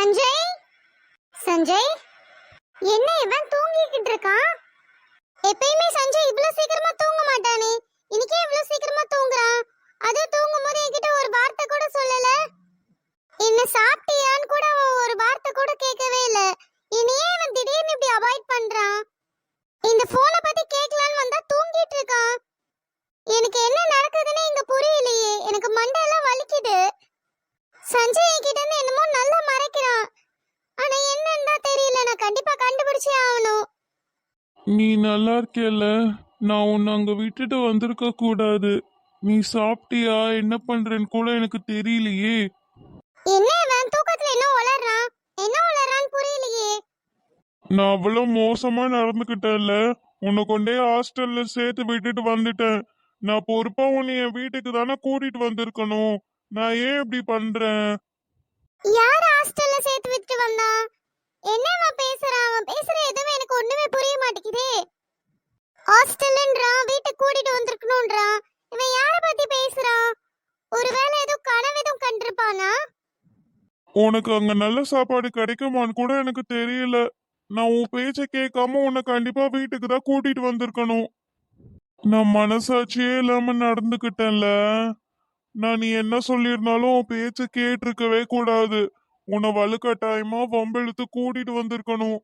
சஞ்சய்? சஞ்சய்? என்ன இவன் தூங்கிக்கிட்டு இருக்கான்? எப்பயுமே சஞ்சய் இவ்வளவு சீக்கிரமா தூங்க மாட்டானே. இன்னைக்கே இவ்வளவு சீக்கிரமா தூங்குறான். அதுவும் தூங்கும் போது என்கிட்ட ஒரு வார்த்தை கூட சொல்லல. என்ன சாப்பிட்டியான்னு கூட ஒரு வார்த்தை கூட கேட்கவே இல்ல. என்னையே இவன் திடீர்னு இப்படி அவாய்ட் பண்றான். இந்த போனை பத்தி கேட்கலான்னு வந்தா தூங்கிட்டு இருக்கான். எனக்கு என்ன நடக்குதுன்னு இங்க புரியலையே. எனக்கு மண்டையெல்லாம் வலிக்குது. சஞ்சய் என்கிட்ட இருந்து என்னமோ நல்லா மறைக்கிறான் ஆனா என்னன்னு தான் தெரியல நான் கண்டிப்பா கண்டுபிடிச்சே ஆகணும் நீ நல்லா இருக்கேல்ல. நான் உன்னை அங்க விட்டுட்டு வந்திருக்க கூடாது. நீ சாப்பிட்டியா? என்ன பண்றேன்னு கூட எனக்கு தெரியலையே. என்ன இவன்? தூக்கத்துல என்ன உளறான்? என்ன உளறான்னு புரியலையே. நான் அவ்வளவு மோசமா நடந்துக்கிட்டேன்ல. உன்னை கொண்டே ஹாஸ்டல்ல சேர்த்து விட்டுட்டு வந்துட்டேன். நான் பொறுப்பா உன்னை என் வீட்டுக்கு தானே கூட்டிட்டு வந்திருக்கணும். நான் ஏன் இப்படி பண்றேன்? யார் ஹாஸ்டல்ல சேர்த்து விட்டு வந்தான் என்ன அவன் பேசுறான் அவன் பேசுற எதுவும் எனக்கு ஒண்ணுமே புரிய மாட்டேங்குதே ஹாஸ்டல்ன்றான் வீட்டை கூட்டிட்டு வந்திருக்கணும்ன்றான் இவன் யார பத்தி பேசுறான்? ஒருவேளை ஏதோ கனவு எதுவும் கண்டிருப்பானா? உனக்கு அங்க நல்ல சாப்பாடு கிடைக்குமான்னு கூட எனக்கு தெரியல. நான் உன் பேச்ச கேட்காம உன்னை கண்டிப்பா வீட்டுக்கு தான் கூட்டிட்டு வந்திருக்கணும். நான் மனசாட்சியே இல்லாம நடந்துக்கிட்டேன்ல. நான் நீ என்ன சொல்லியிருந்தாலும் உன் பேச்ச கேட்டிருக்கவே கூடாது. உன்னை வலுக்கட்டாயமா வம்பெழுத்து கூட்டிட்டு வந்திருக்கணும்.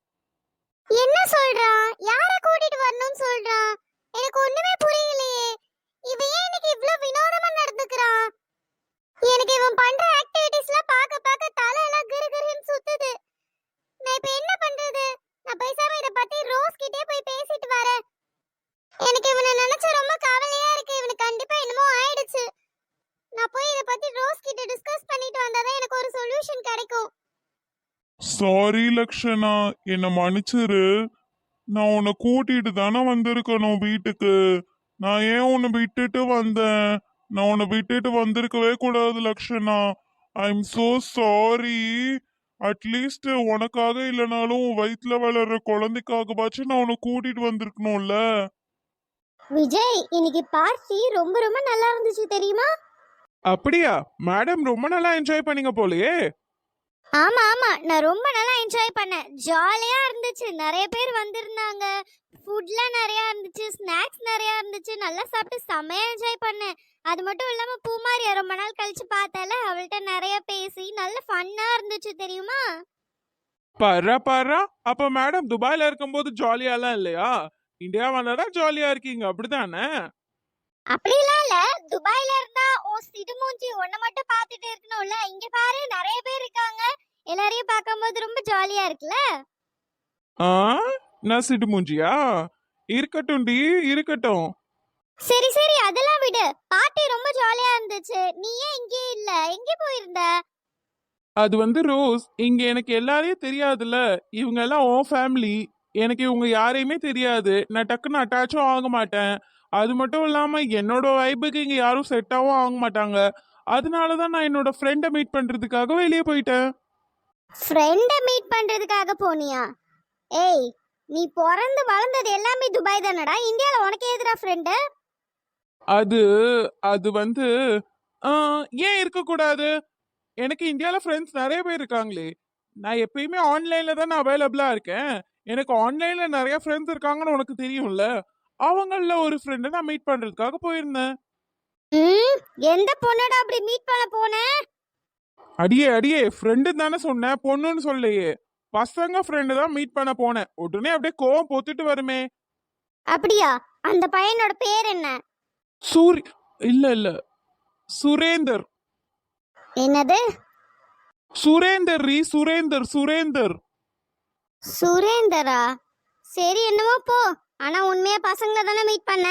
என்ன சொல்றான்? யார கூட்டிட்டு வரணும்னு சொல்றான்? எனக்கு ஒண்ணுமே புரியலையே. இவன் ஏன் இன்னைக்கு இவ்ளோ வினோத சாரி லக்ஷனா என்னை மன்னிச்சிரு. நான் உன்னை கூட்டிட்டு தானே வந்திருக்கணும் வீட்டுக்கு. நான் ஏன் உன்னை விட்டுட்டு வந்தேன்? நான் உன்னை விட்டுட்டு வந்திருக்கவே கூடாது Lakshana I am so sorry at least உனக்காக இல்லைனாலும் வயிற்றுல வளர்ற குழந்தைக்காகவாச்சும் நான் உன்னை கூட்டிட்டு வந்திருக்கணும்ல. விஜய் இன்னைக்கு பார்ட்டி ரொம்ப ரொம்ப நல்லா இருந்துச்சு தெரியுமா? அப்படியா? மேடம் ரொம்ப நல்லா என்ஜாய் பண்ணீங்க போலயே. ஆமா ஆமா. நான் ரொம்ப நல்லா என்ஜாய் பண்ணேன். ஜாலியா இருந்துச்சு. நிறைய பேர் வந்திருந்தாங்க. ஃபுட்லாம் நிறைய இருந்துச்சு. ஸ்நாக்ஸ் நிறைய இருந்துச்சு. நல்லா சாப்பிட்டு செமையா என்ஜாய் பண்ணேன். அது மட்டும் இல்லாம பூமாரியா ரொம்ப நாள் கழிச்சு பார்த்தால அவள்கிட்ட நிறைய பேசி நல்ல ஃபன்னா இருந்துச்சு தெரியுமா? பர்றா பர்றா அப்ப மேடம் துபாயில இருக்கும்போது ஜாலியாலாம் இல்லையா? இந்தியா வந்தாதான் ஜாலியா இருக்கீங்க. அப்படிதானே அப்படிலாம் இல்ல. துபாய்ல இருந்தா ஓ சிடுமூஞ்சி ஒன்ன மட்டும் பார்த்துட்டு இருக்கணும்ல. இங்க பாரு நிறைய பேர் இருக்காங்க. எல்லாரையும் பார்க்கும்போது ரொம்ப ஜாலியா இருக்குல்ல? ஆ? நான் சிட்டு மூஞ்சியா? இருக்கட்டும் டி இருக்கட்டும். சரி சரி அதெல்லாம் விடு. பார்ட்டி ரொம்ப ஜாலியா இருந்துச்சு. நீ ஏன் இங்கே இல்ல? எங்க போயிருந்த? அது வந்து ரோஸ் இங்க எனக்கு எல்லாரையும் தெரியாதுல்ல. இவங்க எல்லாம் ஓ ஃபேமிலி எனக்கு இவங்க யாரையுமே தெரியாது. நான் டக்குன்னு அட்டாச்சும் ஆக மாட்டேன். அது மட்டும் இல்லாம என்னோட வைபுக்கு இங்க யாரும் செட்டாவும் ஆக மாட்டாங்க. அதனால தான் நான் என்னோட ஃப்ரெண்டை மீட் பண்றதுக்காக வெளியே போயிட்டேன். ஃப்ரெண்ட மீட் பண்றதுக்காக போனியா? ஏய் நீ பிறந்து வளர்ந்தது எல்லாமே துபாய் தானடா? இந்தியால உனக்கு எதுடா ஃப்ரெண்டு அது அது வந்து ஆ, ஏன் இருக்கக்கூடாது? எனக்கு இந்தியாவில் ஃப்ரெண்ட்ஸ் நிறைய பேர் இருக்காங்களே. நான் எப்பயுமே ஆன்லைனில் தானே அவைலபிளாக இருக்கேன். எனக்கு ஆன்லைனில் நிறைய ஃப்ரெண்ட்ஸ் இருக்காங்கன்னு உனக்கு தெரியும்ல. அவங்கள ஒரு ஃப்ரெண்டை நான் மீட் பண்ணுறதுக்காக போயிருந்தேன். ம் எந்த பொண்ணடா அப்படி மீட் பண்ண போன? அடியே அடியே ஃப்ரெண்டு தானே சொன்னேன் பொண்ணுன்னு சொல்லையே பசங்க ஃப்ரெண்டு தான் மீட் பண்ண போனேன் உடனே அப்படியே கோவம் பொத்துட்டு வருமே. அப்படியா? அந்த பையனோட பேர் என்ன? சூரி இல்லை இல்லை. சுரேந்தர். என்னது? சுரேந்தர் ரீ சுரேந்தர் சுரேந்தர். சுரேந்தரா? சரி என்னமோ போ. ஆனா உண்மையா பசங்கள தானே மீட் பண்ண?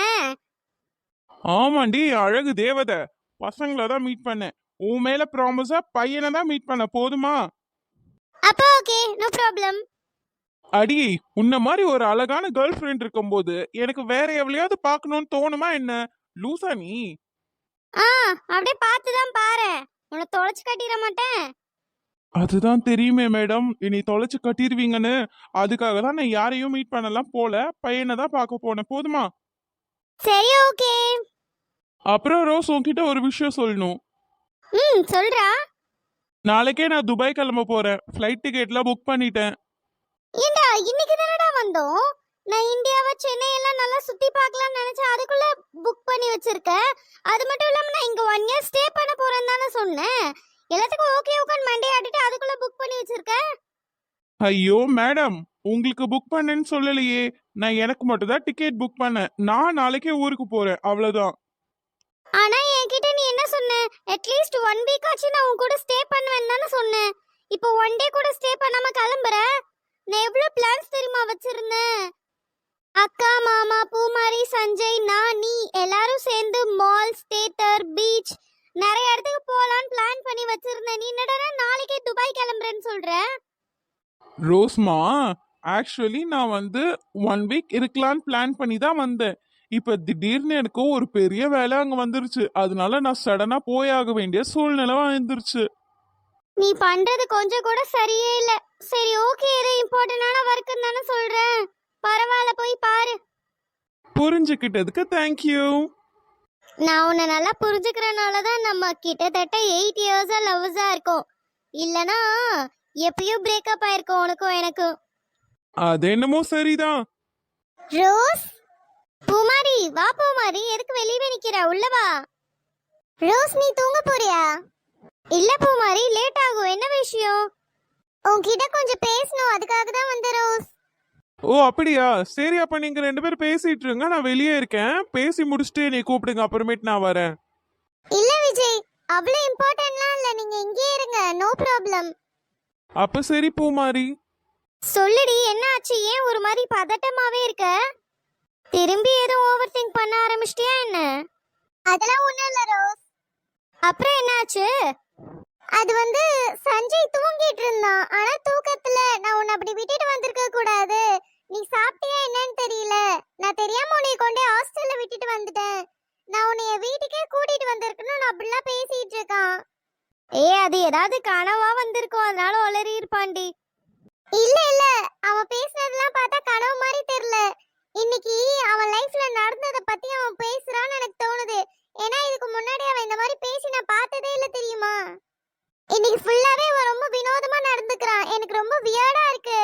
ஆமாண்டி அழகு தேவதை. பசங்களை தான் மீட் பண்ணேன் உன் மேல ப்ராமிஸா பையனை தான் மீட் பண்ண. போதுமா? அப்போ ஓகே நோ ப்ராப்ளம் அடி உன்ன மாதிரி ஒரு அழகான கேர்ள் ஃப்ரெண்ட் இருக்கும்போது எனக்கு வேற எவ்வளையாவது பார்க்கணும்னு தோணுமா என்ன? லூசா நீ? ஆ அப்படியே பார்த்து தான் பாரு. உன்னை தொலைச்சு கட்டிட மாட்டேன். அதுதான் தெரியுமே மேடம். இனி தொலைச்சு கட்டிடுவீங்கன்னு அதுக்காக தான் நான் யாரையும் மீட் பண்ணலாம் போல. பையனை தான் பார்க்க போனேன். போதுமா? சரி ஓகே. அப்புறம் ரோஸ் உன்கிட்ட ஒரு விஷயம் சொல்லணும். ம் சொல்றா. நாளைக்கே நான் துபாய் கிளம்ப போறேன். ஃப்ளைட் டிக்கெட்லாம் புக் பண்ணிட்டேன். ஏண்டா இன்னைக்கு தானடா வந்தோம்? நான் இந்தியாவை சென்னை எல்லாம் நல்லா சுத்தி பார்க்கலாம்னு நினைச்சேன் அதுக்குள்ள புக் பண்ணி வச்சிருக்கேன். அது மட்டும் இல்லாம நான் இங்க ஒன் இயர் ஸ்டே பண்ண போறேன்னு தானே சொன்னேன். எல்லாத்துக்கும் ஓகே ஓகேன்னு மண்டே ஆட்டிட்டு அதுக்குள்ள புக் பண்ணி வச்சிருக்கேன். ஐயோ மேடம் உங்களுக்கு புக் பண்ணேன்னு சொல்லலையே. நான் எனக்கு மட்டும் தான் டிக்கெட் புக் பண்ணேன். நான் நாளைக்கே ஊருக்கு போறேன் அவ்வளவுதான். ஆனா என்கிட்ட நீ என்ன சொன்ன? அட்லீஸ்ட் ஒன் வீக் ஆச்சு நான் உன் கூட ஸ்டே பண்ணுவேன்னு தானே சொன்னேன். இப்போ ஒன் டே கூட ஸ்டே பண்ணாம கிளம்புற? நான் எவ்வளவு பிளான்ஸ் தெரியுமா வச்சிருந்தேன்? அக்கா மாமா பூமாரி சஞ்சய் நான் நீ எல்லாரும் சேர்ந்து மால்ஸ் தேட்டர் பீச் நிறைய இடத்துக்கு போலான்னு பிளான் பண்ணி வச்சிருந்தேன். நீ என்னடா நாளைக்கே துபாய் கிளம்புறேன்னு சொல்ற? ரோஸ்மா ஆக்சுவலி நான் வந்து ஒன் வீக் இருக்கலான்னு பிளான் பண்ணி தான் வந்தேன். இப்போ திடீர்னு எனக்கு ஒரு பெரிய வேலை அங்கே வந்துருச்சு. அதனால நான் சடனாக போயாக வேண்டிய சூழ்நிலை வந்துருச்சு. நீ பண்றது கொஞ்சம் கூட சரியே இல்ல. சரி ஓகே இது இம்பார்ட்டன்டான ஒர்க் தானே சொல்றேன் பரவாயில்ல போய் பாரு. புரிஞ்சுக்கிட்டதுக்கு தேங்க்யூ நான் உன்னை நல்லா புரிஞ்சுக்கிறனால தான் நம்ம கிட்டத்தட்ட எயிட் இயர்ஸா லவ்ஸா இருக்கோம். இல்லனா எப்பயும் பிரேக்கப் ஆயிருக்கும் உனக்கும் எனக்கும். அது என்னமோ சரிதான். ரோஸ்? பூமாரி வா பூமாரி எதுக்கு வெளியவே நிக்கிற? உள்ள வா. ரோஸ் நீ தூங்க போறியா? இல்ல பூமாரி லேட் ஆகும். என்ன விஷயம்? உன்கிட்ட கொஞ்சம் பேசணும். அதுக்காக தான் வந்த ரோஸ். ஓ அப்படியா? சரி அப்ப நீங்க ரெண்டு பேரும் பேசிட்டு இருங்க. நான் வெளியே இருக்கேன். பேசி முடிச்சுட்டு நீ கூப்பிடுங்க. அப்புறமேட்டு நான் வரேன். இல்ல விஜய் அவ்வளவு இம்பார்ட்டன்ட்லாம் இல்ல. நீங்க இங்கே இருங்க. நோ ப்ராப்ளம் அப்ப சரி பூமாரி. சொல்லுடி என்னாச்சு? ஏன் ஒரு மாதிரி பதட்டமாவே இருக்க? திரும்பி எதுவும் ஓவர் திங்க் பண்ண ஆரம்பிச்சிட்டியா என்ன? அதெல்லாம் ஒண்ணும் இல்ல ரோஸ் அப்புறம் என்னாச்சு? அது வந்து சஞ்சய் தூங்கிட்டு இருந்தான். ஆனா நான் உன்னை அப்படி விட்டுட்டு வந்திருக்க கூடாது நீ சாப்பிட்டியா என்னன்னு தெரியல நான் தெரியாம உன்னை கொண்டே ஹாஸ்டல்ல விட்டுட்டு வந்துட்டேன் நான் உன்னைய வீட்டுக்கே கூட்டிட்டு வந்திருக்கணும் நான் அப்படிலாம் பேசிட்டு இருக்கான் ஏ அது ஏதாவது கனவா வந்திருக்கும். அதனால உளறி இருப்பான்டி இல்ல இல்ல. அவன் பேசுனதெல்லாம் பார்த்தா கனவு மாதிரி தெரியல. இன்னைக்கு அவன் லைஃப்ல நடந்தத பத்தி அவன் பேசுறான்னு எனக்கு தோணுது. ஏன்னா இதுக்கு முன்னாடி அவன் இந்த மாதிரி பேசி நான் பார்த்ததே இல்ல தெரியுமா? இன்னைக்கு ஃபுல்லாவே அவன் ரொம்ப வினோதமா நடந்துக்கிறான் எனக்கு ரொம்ப வியர்டா இருக்கு.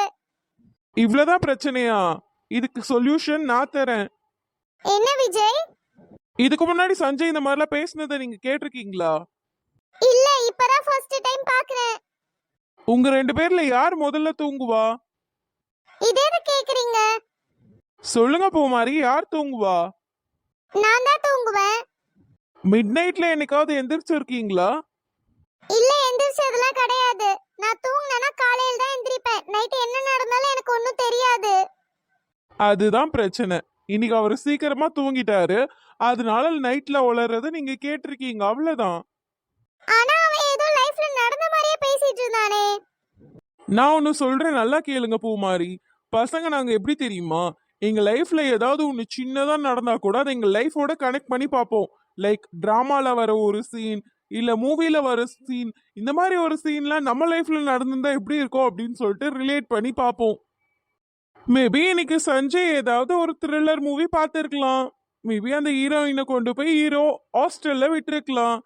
இவ்வளவுதான் பிரச்சனையா? இதுக்கு சொல்யூஷன் நான் தரேன். என்ன விஜய்? இதுக்கு முன்னாடி சஞ்சய் இந்த மாதிரிலாம் பேசுனதை நீங்க கேட்டிருக்கீங்களா? இல்ல இப்பதான் ஃபர்ஸ்ட் டைம் பாக்குறேன். உங்க ரெண்டு பேர்ல யார் முதல்ல தூங்குவா? இதே கேக்குறீங்க. சொல்லுங்க பூமாரி யார் தூங்குவா? நான் தான் தூங்குவேன். மிட் நைட்ல என்னைக்காவது எந்திரிச்சிருக்கீங்களா? இல்ல எந்திரிச்சதெல்லாம் கிடையாது. நான் தூங்கினா காலையில தான் எந்திரிப்பேன். நைட் என்ன நடந்தாலும் எனக்கு ஒன்றும் தெரியாது. அதுதான் பிரச்சனை. இன்னைக்கு அவர் சீக்கிரமா தூங்கிட்டாரு. அதனால நைட்ல உளறத நீங்க கேட்டிருக்கீங்க. அவ்வளவுதான். ஆனா அவன் ஏதோ லைஃப்ல நடந்த மாதிரியே பேசிட்டு இருந்தானே. நான் ஒன்று சொல்றேன் நல்லா கேளுங்க பூமாரி. பசங்க நாங்க எப்படி தெரியுமா? எங்க லைஃப்ல ஏதாவது ஒன்று சின்னதா நடந்தா கூட அதை எங்க லைஃபோட கனெக்ட் பண்ணி பார்ப்போம். லைக் டிராமால வர ஒரு சீன் இல்ல மூவில வர சீன் இந்த மாதிரி ஒரு சீன்லாம் நம்ம லைஃப்ல நடந்திருந்தா எப்படி இருக்கும் அப்படின்னு சொல்லிட்டு ரிலேட் பண்ணி பார்ப்போம். மேபி இன்னைக்கு சஞ்சய் ஏதாவது ஒரு த்ரில்லர் மூவி பார்த்துருக்கலாம். மேபி அந்த ஹீரோயினை கொண்டு போய் ஹீரோ ஹாஸ்டல்ல விட்டுருக்கலாம்.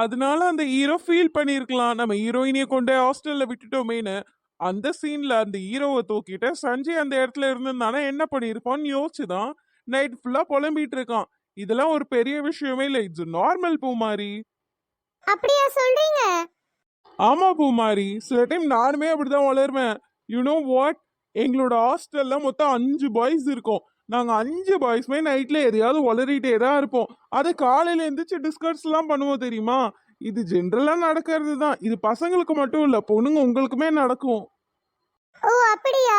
அதனால அந்த ஹீரோ ஃபீல் பண்ணியிருக்கலாம் நம்ம ஹீரோயினியை கொண்டு ஹாஸ்டல்ல விட்டுட்டோமேன்னு அந்த சீன்ல அந்த ஹீரோவை தூக்கிட்டு சஞ்சய் அந்த இடத்துல இருந்திருந்தானா என்ன பண்ணியிருப்பான்னு யோசிச்சுதான் நைட் ஃபுல்லா புலம்பிட்டு இருக்கான். இதெல்லாம் ஒரு பெரிய விஷயமே இல்லை. It's normal Poomari. அப்படியா சொல்றீங்க? ஆமா பூமாரி. சில டைம் நானுமே அப்படிதான் வளருவேன். யூ நோ வாட் எங்களோட ஹாஸ்டல்ல மொத்தம் அஞ்சு பாய்ஸ் இருக்கோம். நாங்கள் அஞ்சு பாய்ஸ்மே நைட்ல எதையாவது உளறிட்டே தான் இருப்போம். அதை காலையில எந்திரிச்சு டிஸ்கஸ்லாம் பண்ணுவோம் தெரியுமா? இது ஜென்ரலாக நடக்கிறது தான். இது பசங்களுக்கு மட்டும் இல்லை பொண்ணுங்க உங்களுக்குமே நடக்கும். ஓ அப்படியா?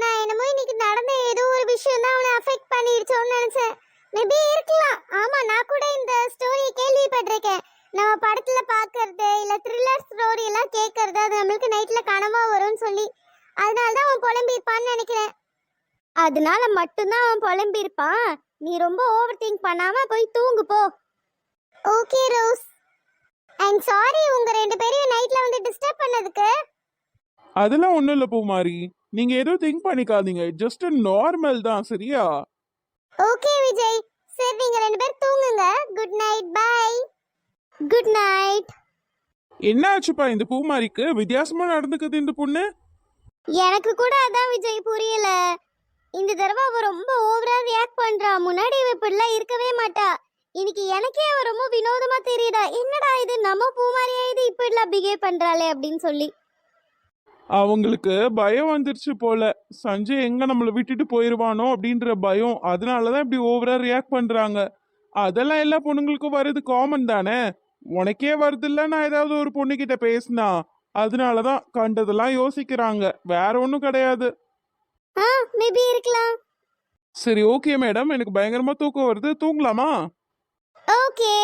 நான் என்னமோ இன்னைக்கு நடந்த ஏதோ ஒரு விஷயம் தான் அவனை அஃபெக்ட் பண்ணிடுச்சோன்னு நினைச்சேன். மேபி இருக்கலாம். ஆமா நான் கூட இந்த ஸ்டோரியை கேள்விப்பட்டிருக்கேன். நம்ம படத்துல பாக்குறது இல்ல த்ரில்லர் ஸ்டோரி எல்லாம் கேட்கறது அது நம்மளுக்கு நைட்ல கனவா வரும்னு சொல்லி. அதனால தான் அவன் புலம்பியிருப்பான்னு நினைக்கிறேன். அதனால மட்டும்தான் அவன் புலம்பியிருப்பான். நீ ரொம்ப ஓவர் திங்க் பண்ணாம போய் தூங்கு போ. ஓகே ரோஸ் அண்ட் சாரி உங்க ரெண்டு பேரையும் நைட்ல வந்து டிஸ்டர்ப் பண்ணதுக்கு. அதெல்லாம் ஒண்ணும் இல்ல பூமாரி. நீங்க எதுவும் திங்க் பண்ணிக்காதீங்க. ஜஸ்ட் நார்மல் தான் சரியா? ஓகே விஜய். சரி நீங்க ரெண்டு பேரும் தூங்குங்க. Good night bye good night என்ன ஆச்சுப்பா இந்த பூமாரிக்கு? வித்தியாசமா நடந்துக்குது இந்த பொண்ணு? எனக்கு கூட அதான் விஜய் புரியல. இந்த தடவை அவ ரொம்ப ஓவரா ரியாக்ட் பண்றா. முன்னாடி இவ இப்படிலாம் இருக்கவே மாட்டா. இன்னைக்கு எனக்கே அவ ரொம்ப வினோதமா தெரியுதா? என்னடா இது? நம்ம பூமாரியா இது இப்படிலாம் பிஹேவ் பண்றாளே அப்படின்னு சொல்லி. அவங்களுக்கு பயம் வந்துருச்சு போல. சஞ்சய் எங்க நம்மளை விட்டுட்டு போயிருவானோ அப்படின்ற பயம். அதனாலதான் இப்படி ஓவரா ரியாக்ட் பண்றாங்க. அதெல்லாம் எல்லா பொண்ணுங்களுக்கும் வருது காமன் தானே? உனக்கே வருதுல்ல நான் ஏதாவது ஒரு பொண்ணுகிட்ட பேசினா. அதனாலதான் கண்டதெல்லாம் யோசிக்கிறாங்க. வேற ஒன்றும் கிடையாது. ஆ மேபி இருக்கலாம். சரி ஓகே மேடம் எனக்கு பயங்கரமா தூக்கம் வருது. தூங்கலாமா? ஓகே